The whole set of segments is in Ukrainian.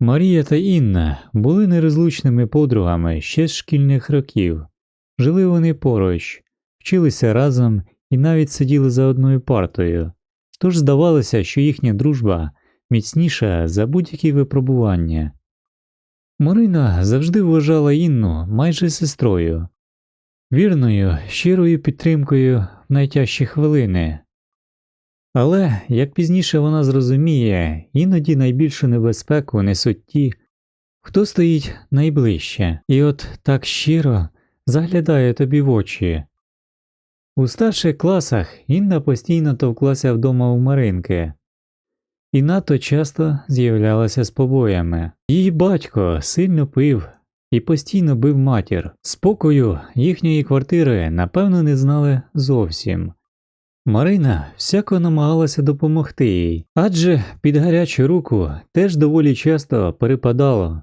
Марія та Інна були нерозлучними подругами ще з шкільних років. Жили вони поруч, вчилися разом і навіть сиділи за одною партою. Тож здавалося, що їхня дружба міцніша за будь-які випробування. Марина завжди вважала Інну майже сестрою, вірною, щирою підтримкою в найтяжчі хвилини. Але, як пізніше вона зрозуміє, іноді найбільшу небезпеку несуть ті, хто стоїть найближче, і от так щиро заглядає тобі в очі. У старших класах Інна постійно товклася вдома у Маринки і надто часто з'являлася з побоями. Її батько сильно пив і постійно бив матір. Спокою їхньої квартири, напевно, не знали зовсім. Марина всяко намагалася допомогти їй, адже під гарячу руку теж доволі часто перепадало,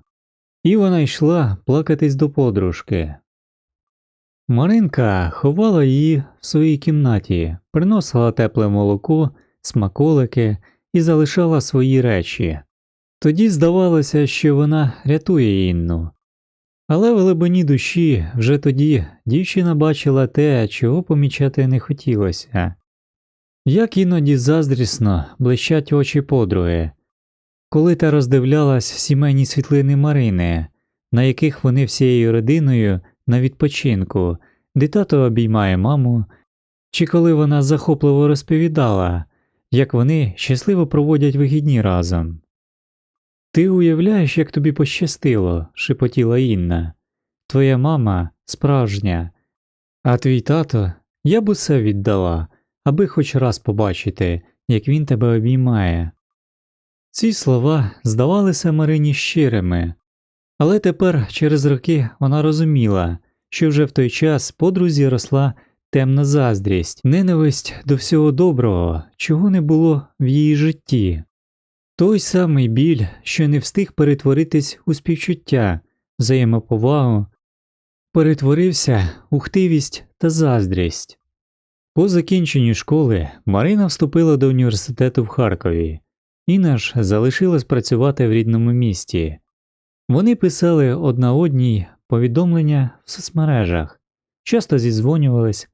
і вона йшла плакатись до подружки. Маринка ховала її в своїй кімнаті, приносила тепле молоко, смаколики і залишала свої речі. Тоді здавалося, що вона рятує Інну. Але в глибині душі вже тоді дівчина бачила те, чого помічати не хотілося. Як іноді заздрісно блищать очі подруги, коли та роздивлялась сімейні світлини Марини, на яких вони всією родиною на відпочинку, де тато обіймає маму, чи коли вона захопливо розповідала, як вони щасливо проводять вихідні разом. Ти уявляєш, як тобі пощастило, шепотіла Інна. Твоя мама справжня, а твій тато я б усе віддала, аби хоч раз побачити, як він тебе обіймає. Ці слова здавалися Марині щирими, але тепер через роки вона розуміла, що вже в той час подрузі росла темна заздрість, ненависть до всього доброго, чого не було в її житті. Той самий біль, що не встиг перетворитись у співчуття, взаємоповагу, перетворився у хтивість та заздрість. По закінченню школи Марина вступила до університету в Харкові, Інна ж залишилась працювати в рідному місті. Вони писали одна одній повідомлення в соцмережах, часто зізвонювались.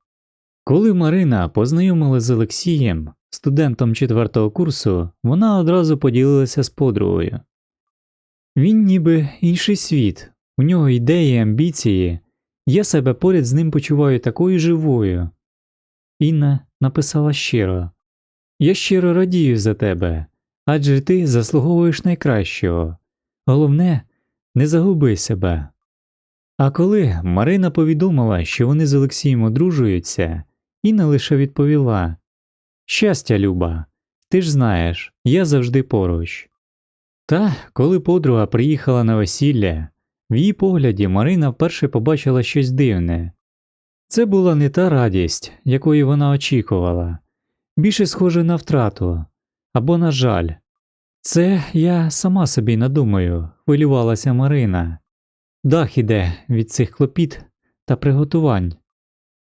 Коли Марина познайомилася з Олексієм, студентом четвертого курсу, вона одразу поділилася з подругою. Він ніби інший світ, у нього ідеї, амбіції, я себе поряд з ним почуваю такою живою. Інна написала щиро Я щиро радію за тебе, адже ти заслуговуєш найкращого. Головне, не загуби себе. А коли Марина повідомила, що вони з Олексієм одружуються, Інна лише відповіла Щастя, Люба, ти ж знаєш, я завжди поруч. Та, коли подруга приїхала на весілля, в її погляді Марина вперше побачила щось дивне. Це була не та радість, якої вона очікувала, більше схоже на втрату або на жаль. Це я сама собі надумаю, хвилювалася Марина. Дах іде від цих клопіт та приготувань.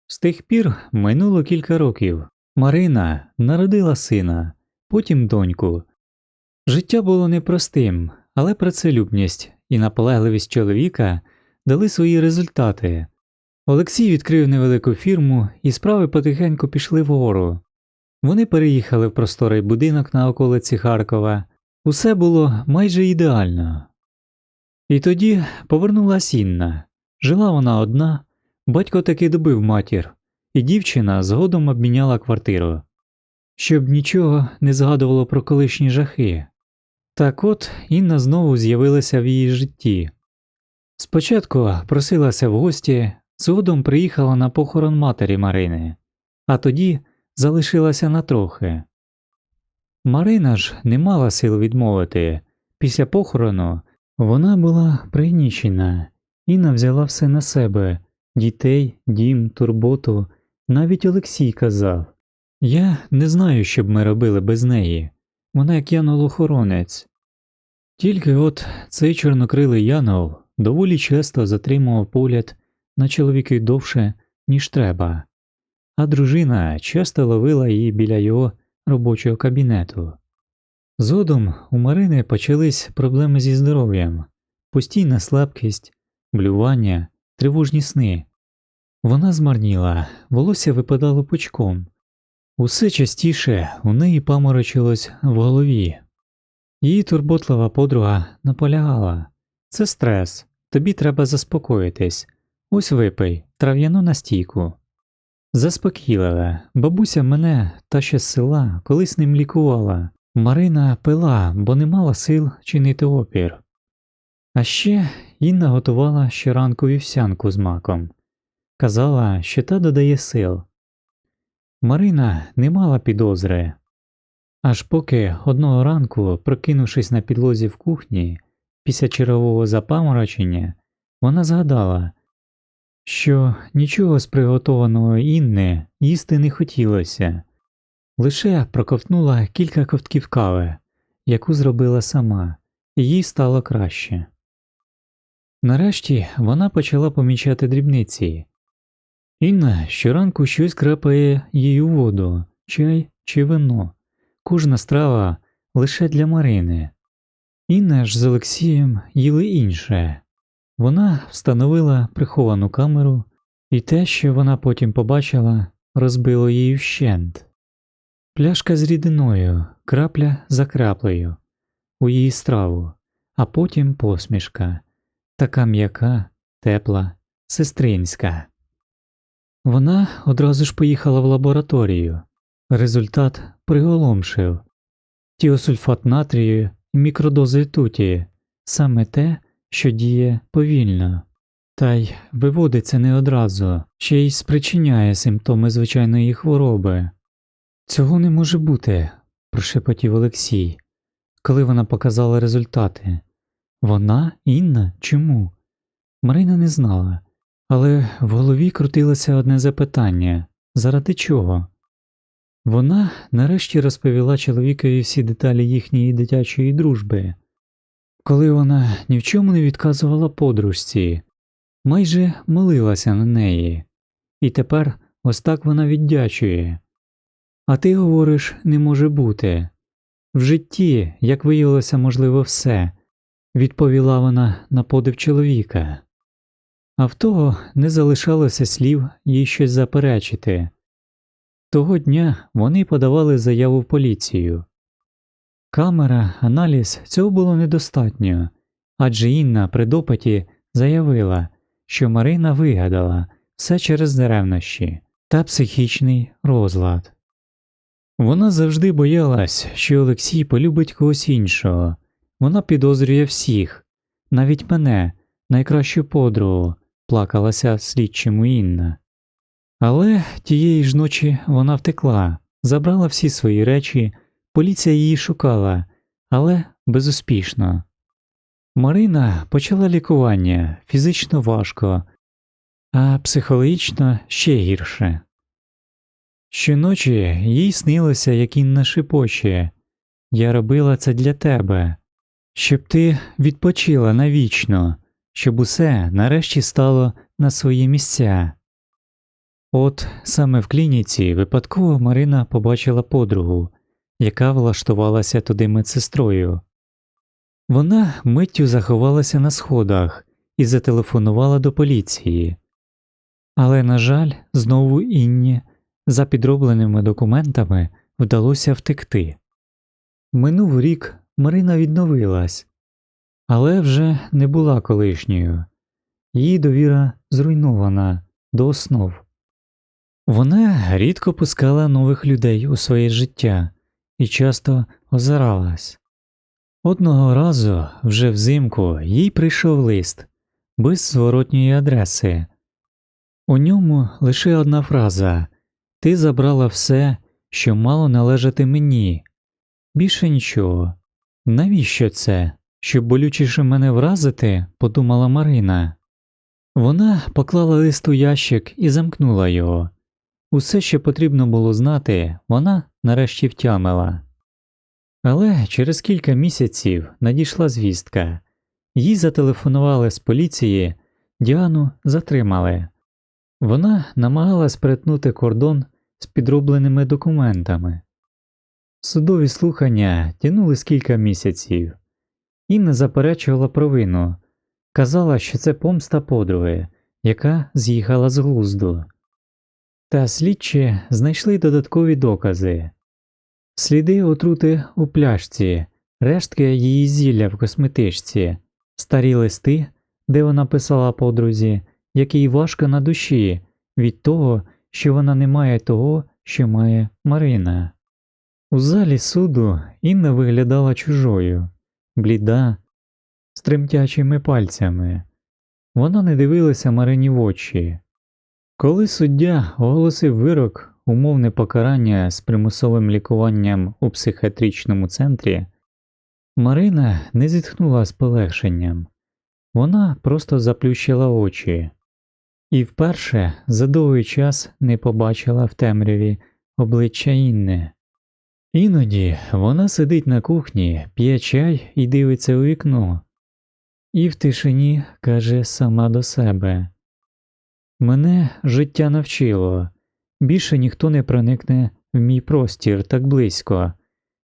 З тих пір минуло кілька років. Марина народила сина, потім доньку. Життя було непростим, але працелюбність і наполегливість чоловіка дали свої результати. Олексій відкрив невелику фірму, і справи потихеньку пішли вгору. Вони переїхали в просторий будинок на околиці Харкова. Усе було майже ідеально. І тоді повернулась Інна. Жила вона одна, батько таки добив матір, і дівчина згодом обміняла квартиру, щоб нічого не згадувало про колишні жахи. Так от Інна знову з'явилася в її житті. Спочатку просилася в гості, згодом приїхала на похорон матері Марини, а тоді залишилася на трохи. Марина ж не мала сил відмовити. Після похорону вона була пригнічена, Інна взяла все на себе дітей, дім, турботу. Навіть Олексій казав Я не знаю, що б ми робили без неї. Вона як янол-охоронець. Тільки от цей чорнокрилий янол доволі часто затримував погляд на чоловіки довше, ніж треба, а дружина часто ловила її біля його робочого кабінету. Згодом у Марини почались проблеми зі здоров'ям, постійна слабкість, блювання, тривожні сни. Вона змарніла, волосся випадало пучком. Усе частіше у неї паморочилось в голові. Її турботлива подруга наполягала це стрес, тобі треба заспокоїтись. Ось випий трав'яну настійку. Заспокійливе, бабуся мене та ще з села колись ним лікувала. Марина пила, бо не мала сил чинити опір. А ще Інна готувала щоранку вівсянку з маком. Казала, що та додає сил. Марина не мала підозри. Аж поки одного ранку, прокинувшись на підлозі в кухні, після чергового запаморочення, вона згадала, що нічого з приготованого Інни їсти не хотілося, лише проковтнула кілька ковтків кави, яку зробила сама, і їй стало краще. Нарешті вона почала помічати дрібниці. Інна щоранку щось крапає їй у воду, чай чи вино, кожна страва лише для Марини. Інна ж з Олексієм їли інше. Вона встановила приховану камеру, і те, що вона потім побачила, розбило її вщент. Пляшка з рідиною, крапля за краплею, у її страву, а потім посмішка, така м'яка, тепла, сестринська. Вона одразу ж поїхала в лабораторію. Результат приголомшив тіосульфат натрію і мікродози ртуті – саме те, що діє повільно, та й виводиться не одразу, ще й спричиняє симптоми звичайної хвороби. Цього не може бути, прошепотів Олексій, коли вона показала результати. Вона Інна чому? Марина не знала, але в голові крутилося одне запитання заради чого? Вона нарешті розповіла чоловікові всі деталі їхньої дитячої дружби, коли вона ні в чому не відказувала подружці, майже молилася на неї, і тепер ось так вона віддячує. А ти говориш, не може бути. В житті, як виявилося, можливо, все, відповіла вона на подив чоловіка. А в того не залишалося слів їй щось заперечити. Того дня вони подавали заяву в поліцію. Камера, аналіз цього було недостатньо, адже Інна при допиті заявила, що Марина вигадала все через неревнощі та психічний розлад. Вона завжди боялась, що Олексій полюбить когось іншого, вона підозрює всіх, навіть мене, найкращу подругу, плакалася слідчому Інна. Але тієї ж ночі вона втекла, забрала всі свої речі, поліція її шукала, але безуспішно. Марина почала лікування фізично важко, а психологічно ще гірше. Щоночі їй снилося, як Інна шепоче Я робила це для тебе, щоб ти відпочила навічно, щоб усе нарешті стало на свої місця. От саме в клініці випадково Марина побачила подругу, яка влаштувалася туди медсестрою. Вона миттю заховалася на сходах і зателефонувала до поліції. Але, на жаль, знову Інні за підробленими документами вдалося втекти. Минув рік Марина відновилась, але вже не була колишньою, її довіра зруйнована до основ. Вона рідко пускала нових людей у своє життя і часто озиралась. Одного разу, вже взимку, їй прийшов лист без зворотньої адреси. У ньому лише одна фраза Ти забрала все, що мало належати мені. Більше нічого. Навіщо це? Щоб болючіше мене вразити, подумала Марина. Вона поклала лист у ящик і замкнула його. Усе, що потрібно було знати, вона нарешті втямила. Але через кілька місяців надійшла звістка їй зателефонували з поліції, Діану затримали. Вона намагалась перетнути кордон з підробленими документами. Судові слухання тянулись кілька місяців. Інна заперечувала провину, казала, що це помста подруги, яка з'їхала з глузду. Та слідчі знайшли додаткові докази сліди отрути у пляшці, рештки її зілля в косметичці, старі листи, де вона писала подрузі, якій важко на душі від того, що вона не має того, що має Марина. У залі суду Інна виглядала чужою, бліда, з тремтячими пальцями. Вона не дивилася Марині в очі. Коли суддя оголосив вирок, умовне покарання з примусовим лікуванням у психіатричному центрі, Марина не зітхнула з полегшенням. Вона просто заплющила очі і вперше за довгий час не побачила в темряві обличчя Інни. Іноді вона сидить на кухні, п'є чай і дивиться у вікно, і в тишині каже сама до себе Мене життя навчило, більше ніхто не проникне в мій простір так близько,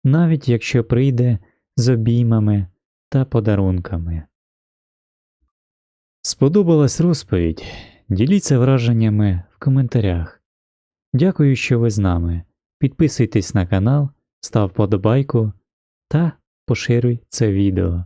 навіть якщо прийде з обіймами та подарунками. Сподобалась розповідь? Діліться враженнями в коментарях. Дякую, що ви з нами. Підписуйтесь на канал, став подобайку та поширюй це відео.